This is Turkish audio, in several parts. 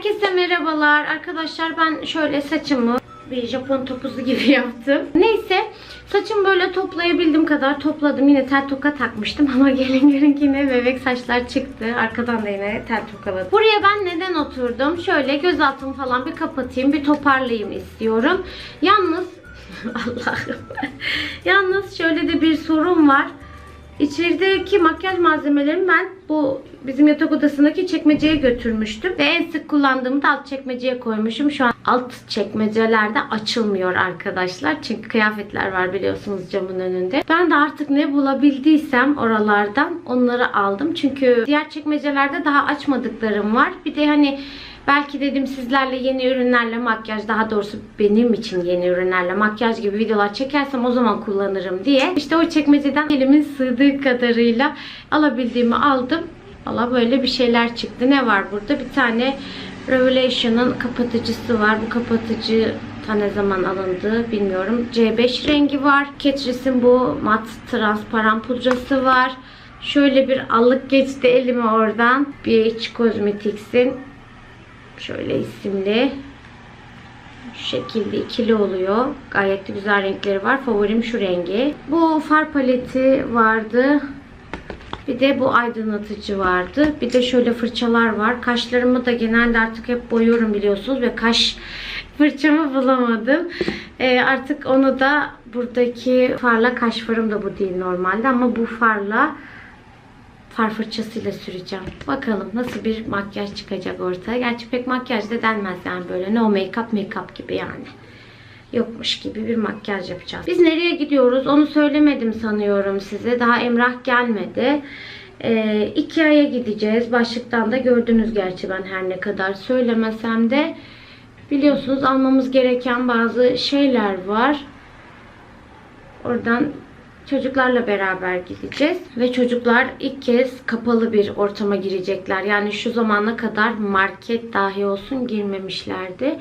Herkese merhabalar. Arkadaşlar ben şöyle saçımı bir Japon topuzu gibi yaptım. Neyse saçımı böyle toplayabildiğim kadar topladım. Yine tel toka takmıştım ama gelin görün ki yine bebek saçlar çıktı. Arkadan da yine tel tokaladım. Buraya ben neden oturdum? Şöyle göz altımı falan bir kapatayım, bir toparlayayım istiyorum. Yalnız Allah'ım. Yalnız şöyle de bir sorun var. İçerideki makyaj malzemelerimi ben bu bizim yatak odasındaki çekmeceye götürmüştüm. Ve en sık kullandığımı da alt çekmeceye koymuşum. Şu an alt çekmecelerde açılmıyor arkadaşlar. Çünkü kıyafetler var biliyorsunuz camın önünde. Ben de artık ne bulabildiysem oralardan onları aldım. Çünkü diğer çekmecelerde daha açmadıklarım var. Bir de hani Belki dedim sizlerle yeni ürünlerle makyaj daha doğrusu benim için yeni ürünlerle makyaj gibi videolar çekersem o zaman kullanırım diye. İşte o çekmeceden elimin sığdığı kadarıyla alabildiğimi aldım. Valla böyle bir şeyler çıktı. Ne var burada? Bir tane Revelation'ın kapatıcısı var. Bu kapatıcı ta ne zaman alındı bilmiyorum. C5 rengi var. Catrice'in bu mat transparan pudrası var. Şöyle bir allık geçti elime oradan. BH Cosmetics'in Şöyle isimli. Şu şekilde ikili oluyor. Gayet de güzel renkleri var. Favorim şu rengi. Bu far paleti vardı. Bir de bu aydınlatıcı vardı. Bir de şöyle fırçalar var. Kaşlarımı da genelde artık hep boyuyorum biliyorsunuz. Ve kaş fırçamı bulamadım. Ee, artık onu da buradaki farla kaş farım da bu değil normalde. Ama bu farla far fırçasıyla süreceğim. Bakalım nasıl bir makyaj çıkacak ortaya. Gerçi pek makyaj da denmez yani böyle no make up make up gibi yani. Yokmuş gibi bir makyaj yapacağız. Biz nereye gidiyoruz onu söylemedim sanıyorum size. Daha Emrah gelmedi. Ee, Ikea'ya gideceğiz. Başlıktan da gördünüz gerçi ben her ne kadar söylemesem de. Biliyorsunuz almamız gereken bazı şeyler var. Oradan Çocuklarla beraber gideceğiz ve çocuklar ilk kez kapalı bir ortama girecekler. Yani şu zamana kadar market dahi olsun girmemişlerdi.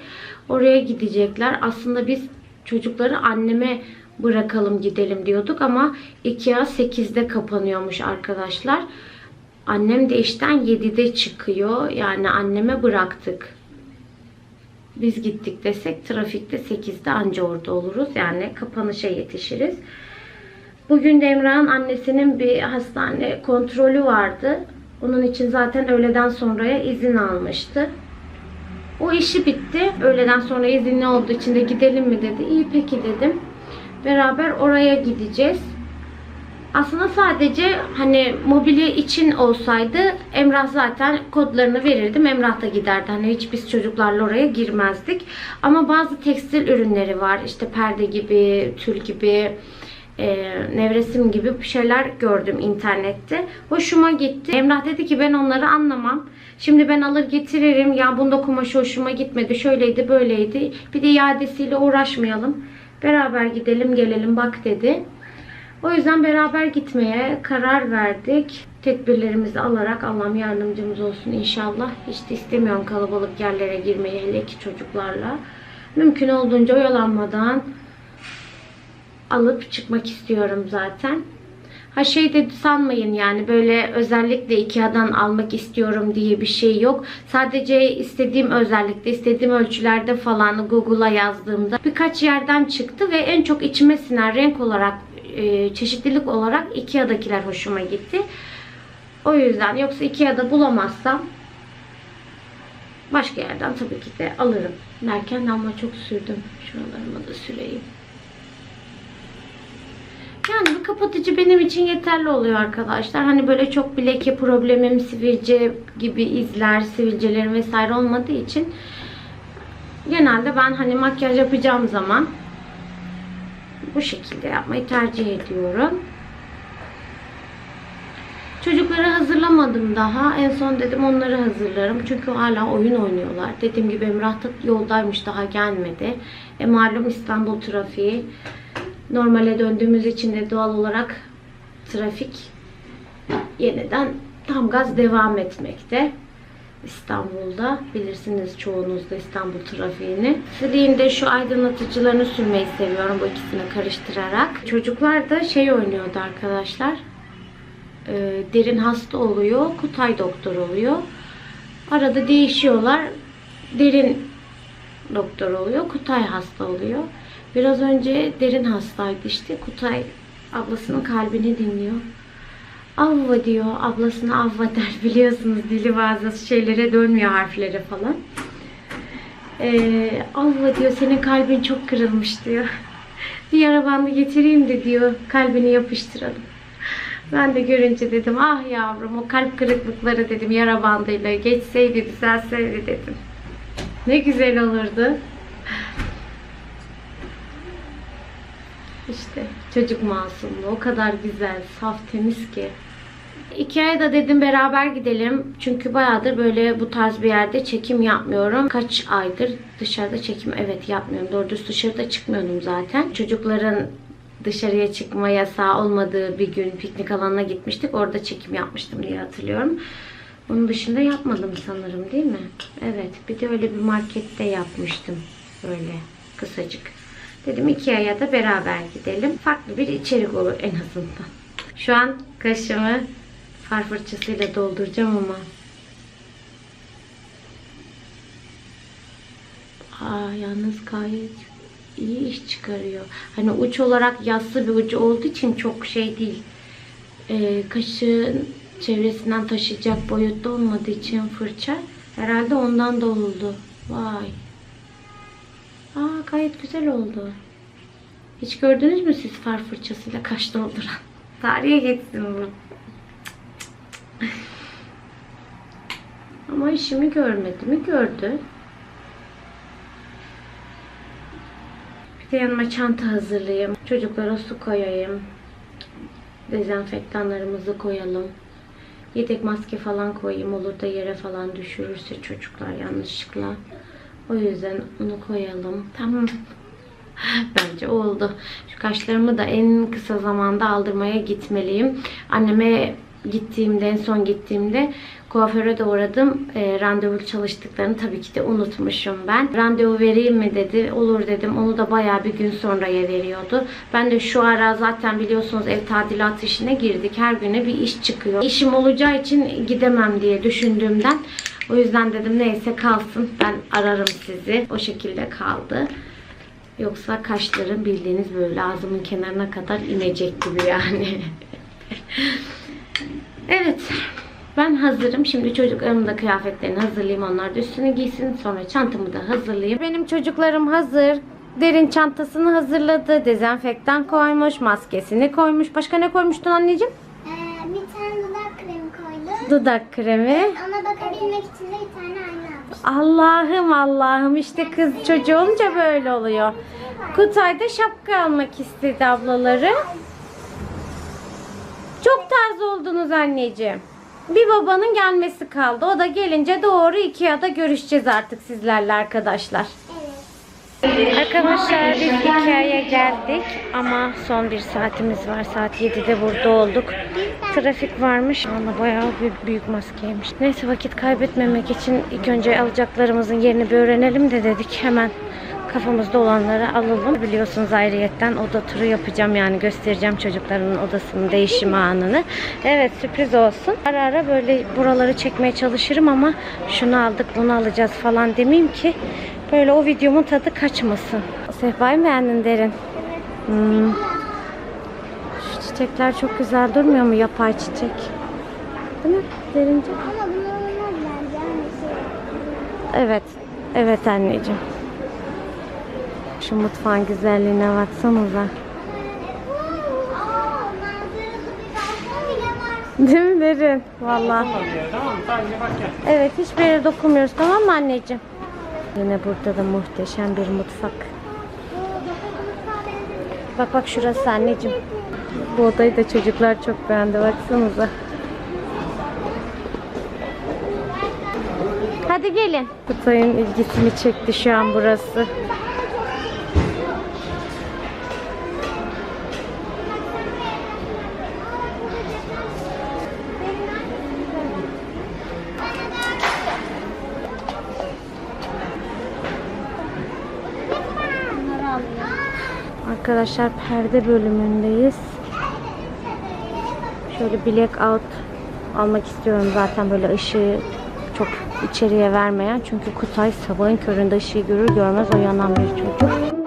Oraya gidecekler. Aslında biz çocukları anneme bırakalım gidelim diyorduk ama Ikea 8'de kapanıyormuş arkadaşlar. Annem de işten 7'de çıkıyor. Yani anneme bıraktık. Biz gittik desek trafikte 8'de anca orada oluruz. Yani kapanışa yetişiriz. Bugün de Emrah'ın annesinin bir hastane kontrolü vardı. Onun için zaten öğleden sonraya izin almıştı. O işi bitti. Öğleden sonra izinli olduğu için de gidelim mi dedi. İyi peki dedim. Beraber oraya gideceğiz. Aslında sadece hani mobilya için olsaydı Emrah zaten kodlarını verirdim. Emrah da giderdi. Hani hiç biz çocuklarla oraya girmezdik. Ama bazı tekstil ürünleri var. İşte perde gibi, tül gibi, e, nevresim gibi şeyler gördüm internette. Hoşuma gitti. Emrah dedi ki ben onları anlamam. Şimdi ben alır getiririm. Ya bunda kumaşı hoşuma gitmedi. Şöyleydi böyleydi. Bir de iadesiyle uğraşmayalım. Beraber gidelim gelelim bak dedi. O yüzden beraber gitmeye karar verdik. Tedbirlerimizi alarak Allah'ım yardımcımız olsun inşallah. Hiç de istemiyorum kalabalık yerlere girmeyi hele ki çocuklarla. Mümkün olduğunca oyalanmadan alıp çıkmak istiyorum zaten. Ha şey de sanmayın yani böyle özellikle Ikea'dan almak istiyorum diye bir şey yok. Sadece istediğim özellikle, istediğim ölçülerde falan Google'a yazdığımda birkaç yerden çıktı ve en çok içime sinen renk olarak, e, çeşitlilik olarak Ikea'dakiler hoşuma gitti. O yüzden yoksa Ikea'da bulamazsam başka yerden tabii ki de alırım. Derken ama çok sürdüm. Şuralarıma da süreyim. Yani bu kapatıcı benim için yeterli oluyor arkadaşlar. Hani böyle çok bir leke problemim, sivilce gibi izler, sivilcelerim vesaire olmadığı için genelde ben hani makyaj yapacağım zaman bu şekilde yapmayı tercih ediyorum. Çocukları hazırlamadım daha. En son dedim onları hazırlarım. Çünkü hala oyun oynuyorlar. Dediğim gibi Emrah da yoldaymış daha gelmedi. E malum İstanbul trafiği normale döndüğümüz için de doğal olarak trafik yeniden tam gaz devam etmekte. İstanbul'da bilirsiniz çoğunuz da İstanbul trafiğini. Siliğin de şu aydınlatıcılarını sürmeyi seviyorum bu ikisini karıştırarak. Çocuklar da şey oynuyordu arkadaşlar. Ee, derin hasta oluyor, Kutay doktor oluyor. Arada değişiyorlar. derin doktor oluyor. Kutay hasta oluyor. Biraz önce derin hastaydı işte. Kutay ablasının kalbini dinliyor. Avva diyor. Ablasına avva der. Biliyorsunuz dili bazı şeylere dönmüyor harflere falan. Ee, avva diyor senin kalbin çok kırılmış diyor. Bir yara getireyim de diyor. Kalbini yapıştıralım. Ben de görünce dedim ah yavrum o kalp kırıklıkları dedim yara bandıyla geçseydi düzelseydi dedim. Ne güzel olurdu. İşte çocuk masumluğu o kadar güzel, saf, temiz ki. Ikea'ya da dedim beraber gidelim. Çünkü bayağıdır böyle bu tarz bir yerde çekim yapmıyorum. Kaç aydır dışarıda çekim evet yapmıyorum. Doğru dışarıda çıkmıyordum zaten. Çocukların dışarıya çıkma yasağı olmadığı bir gün piknik alanına gitmiştik. Orada çekim yapmıştım diye hatırlıyorum. Onun dışında yapmadım sanırım değil mi? Evet. Bir de öyle bir markette yapmıştım. Böyle kısacık. Dedim Ikea'ya da beraber gidelim. Farklı bir içerik olur en azından. Şu an kaşımı far fırçasıyla dolduracağım ama. Aa, yalnız gayet iyi iş çıkarıyor. Hani uç olarak yassı bir ucu olduğu için çok şey değil. Ee, kaşığın çevresinden taşıyacak boyutta olmadığı için fırça herhalde ondan doluldu. Vay. Aa gayet güzel oldu. Hiç gördünüz mü siz far fırçasıyla kaş dolduran? Tarihe geçsin bu. Ama işimi görmedi mi? Gördü. Bir de yanıma çanta hazırlayayım. Çocuklara su koyayım. Dezenfektanlarımızı koyalım. Yedek maske falan koyayım. Olur da yere falan düşürürse çocuklar yanlışlıkla. O yüzden onu koyalım. Tamam. Bence oldu. Şu kaşlarımı da en kısa zamanda aldırmaya gitmeliyim. Anneme gittiğimde, en son gittiğimde kuaföre de uğradım. E, randevu çalıştıklarını tabii ki de unutmuşum ben. Randevu vereyim mi dedi. Olur dedim. Onu da bayağı bir gün sonraya veriyordu. Ben de şu ara zaten biliyorsunuz ev tadilat işine girdik. Her güne bir iş çıkıyor. İşim olacağı için gidemem diye düşündüğümden o yüzden dedim neyse kalsın. Ben ararım sizi. O şekilde kaldı. Yoksa kaşlarım bildiğiniz böyle ağzımın kenarına kadar inecek gibi yani. evet. Ben hazırım. Şimdi çocuklarımın da kıyafetlerini hazırlayayım. Onlar da üstünü giysin. Sonra çantamı da hazırlayayım. Benim çocuklarım hazır. Derin çantasını hazırladı. Dezenfektan koymuş. Maskesini koymuş. Başka ne koymuştun anneciğim? Ee, bir tane dudak kremi koydum. Dudak kremi. Ona bakabilmek için de bir tane ayna. Allah'ım Allah'ım işte kız çocuğu olunca böyle oluyor. Kutay'da şapka almak istedi ablaları. Çok tarz oldunuz anneciğim. Bir babanın gelmesi kaldı. O da gelince doğru Ikea'da görüşeceğiz artık sizlerle arkadaşlar. Arkadaşlar biz Ikea'ya geldik ama son bir saatimiz var. Saat 7'de burada olduk. Trafik varmış. Valla bayağı büyük, büyük maskeymiş. Neyse vakit kaybetmemek için ilk önce alacaklarımızın yerini bir öğrenelim de dedik. Hemen kafamızda olanları alalım. Biliyorsunuz ayrıyetten oda turu yapacağım yani göstereceğim çocukların odasının değişimi anını. Evet sürpriz olsun. Ara ara böyle buraları çekmeye çalışırım ama şunu aldık bunu alacağız falan demeyeyim ki böyle o videomun tadı kaçmasın. Sehpayı beğendin derin? Hmm. Şu çiçekler çok güzel durmuyor mu yapay çiçek? Değil mi derince? Ama şey. Evet. Evet anneciğim. Şu mutfağın güzelliğine baksanıza. Değil mi derin? Gel. Evet hiçbir yere dokunmuyoruz tamam mı anneciğim? Yine burada da muhteşem bir mutfak. Bak bak şurası anneciğim. Bu odayı da çocuklar çok beğendi baksanıza. Hadi gelin. Kutay'ın ilgisini çekti şu an burası. Arkadaşlar perde bölümündeyiz. Şöyle black out almak istiyorum zaten böyle ışığı çok içeriye vermeyen. Çünkü Kutay sabahın köründe ışığı görür görmez uyanan bir çocuk.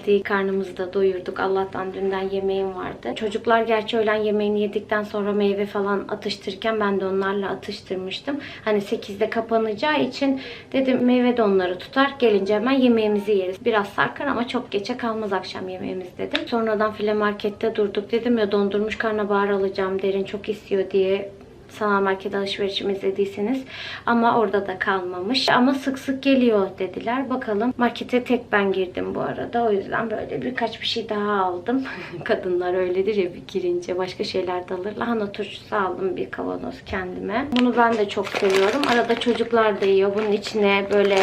Eve geldik. Karnımızı da doyurduk. Allah'tan dünden yemeğim vardı. Çocuklar gerçi öğlen yemeğini yedikten sonra meyve falan atıştırırken ben de onlarla atıştırmıştım. Hani 8'de kapanacağı için dedim meyve de onları tutar. Gelince hemen yemeğimizi yeriz. Biraz sarkar ama çok geçe kalmaz akşam yemeğimiz dedim. Sonradan file markette durduk. Dedim ya dondurmuş karnabahar alacağım derin çok istiyor diye sanal market alışverişimi izlediyseniz. Ama orada da kalmamış. Ama sık sık geliyor dediler. Bakalım. Markete tek ben girdim bu arada. O yüzden böyle birkaç bir şey daha aldım. Kadınlar öyledir ya bir girince başka şeyler de alır. Lahana turşusu aldım bir kavanoz kendime. Bunu ben de çok seviyorum. Arada çocuklar da yiyor. Bunun içine böyle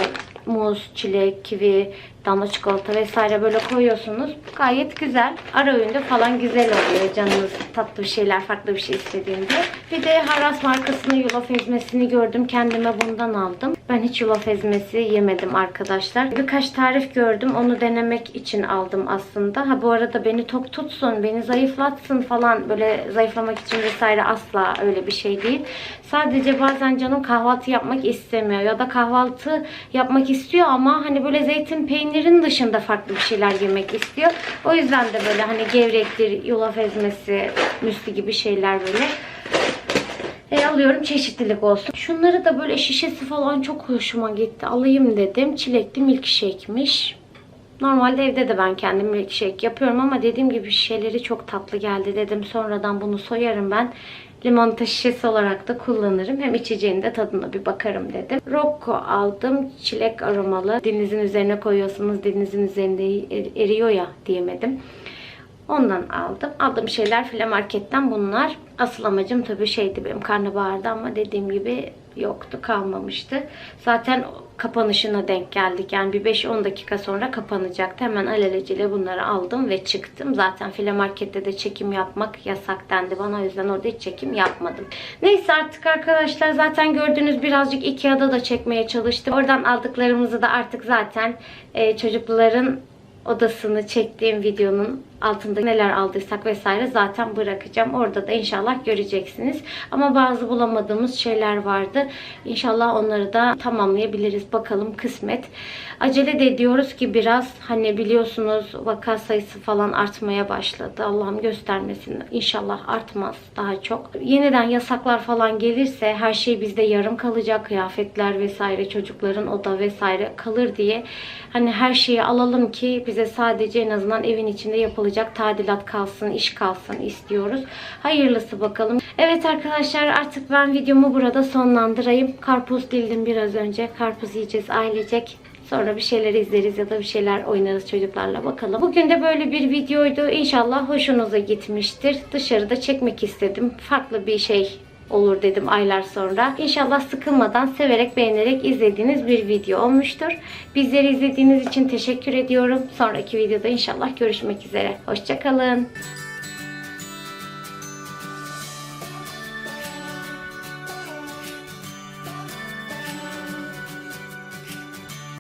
muz, çilek, kivi, damla çikolata vesaire böyle koyuyorsunuz. Gayet güzel. Ara öğünde falan güzel oluyor canınız tatlı bir şeyler, farklı bir şey istediğinde. Bir de Haras markasının yulaf ezmesini gördüm. Kendime bundan aldım. Ben hiç yulaf ezmesi yemedim arkadaşlar. Birkaç tarif gördüm. Onu denemek için aldım aslında. Ha bu arada beni tok tutsun, beni zayıflatsın falan böyle zayıflamak için vesaire asla öyle bir şey değil. Sadece bazen canım kahvaltı yapmak istemiyor ya da kahvaltı yapmak istiyor ama hani böyle zeytin peynirin dışında farklı bir şeyler yemek istiyor. O yüzden de böyle hani gevrektir, yulaf ezmesi, müsli gibi şeyler böyle e, alıyorum çeşitlilik olsun. Şunları da böyle şişesi falan çok hoşuma gitti. Alayım dedim. Çilekli milkshake'miş. Normalde evde de ben kendim milkshake yapıyorum ama dediğim gibi şişeleri çok tatlı geldi dedim. Sonradan bunu soyarım ben. Limonata şişesi olarak da kullanırım. Hem içeceğin de tadına bir bakarım dedim. Rocco aldım. Çilek aromalı. Dilinizin üzerine koyuyorsunuz. Dilinizin üzerinde er- eriyor ya diyemedim. Ondan aldım. Aldığım şeyler file marketten bunlar. Asıl amacım tabii şeydi benim karnabaharda ama dediğim gibi yoktu kalmamıştı. Zaten kapanışına denk geldik. Yani bir 5-10 dakika sonra kapanacaktı. Hemen alelacele bunları aldım ve çıktım. Zaten file markette de çekim yapmak yasak dendi bana. O yüzden orada hiç çekim yapmadım. Neyse artık arkadaşlar zaten gördüğünüz birazcık Ikea'da da çekmeye çalıştım. Oradan aldıklarımızı da artık zaten e, çocukların odasını çektiğim videonun altında neler aldıysak vesaire zaten bırakacağım. Orada da inşallah göreceksiniz. Ama bazı bulamadığımız şeyler vardı. İnşallah onları da tamamlayabiliriz. Bakalım kısmet. Acele de ediyoruz ki biraz hani biliyorsunuz vaka sayısı falan artmaya başladı. Allah'ım göstermesin. İnşallah artmaz daha çok. Yeniden yasaklar falan gelirse her şey bizde yarım kalacak. Kıyafetler vesaire çocukların oda vesaire kalır diye hani her şeyi alalım ki bize sadece en azından evin içinde yapılacak tadilat kalsın, iş kalsın istiyoruz. Hayırlısı bakalım. Evet arkadaşlar artık ben videomu burada sonlandırayım. Karpuz dildim biraz önce. Karpuz yiyeceğiz ailecek. Sonra bir şeyler izleriz ya da bir şeyler oynarız çocuklarla bakalım. Bugün de böyle bir videoydu. İnşallah hoşunuza gitmiştir. Dışarıda çekmek istedim. Farklı bir şey olur dedim aylar sonra. İnşallah sıkılmadan, severek, beğenerek izlediğiniz bir video olmuştur. Bizleri izlediğiniz için teşekkür ediyorum. Sonraki videoda inşallah görüşmek üzere. Hoşçakalın.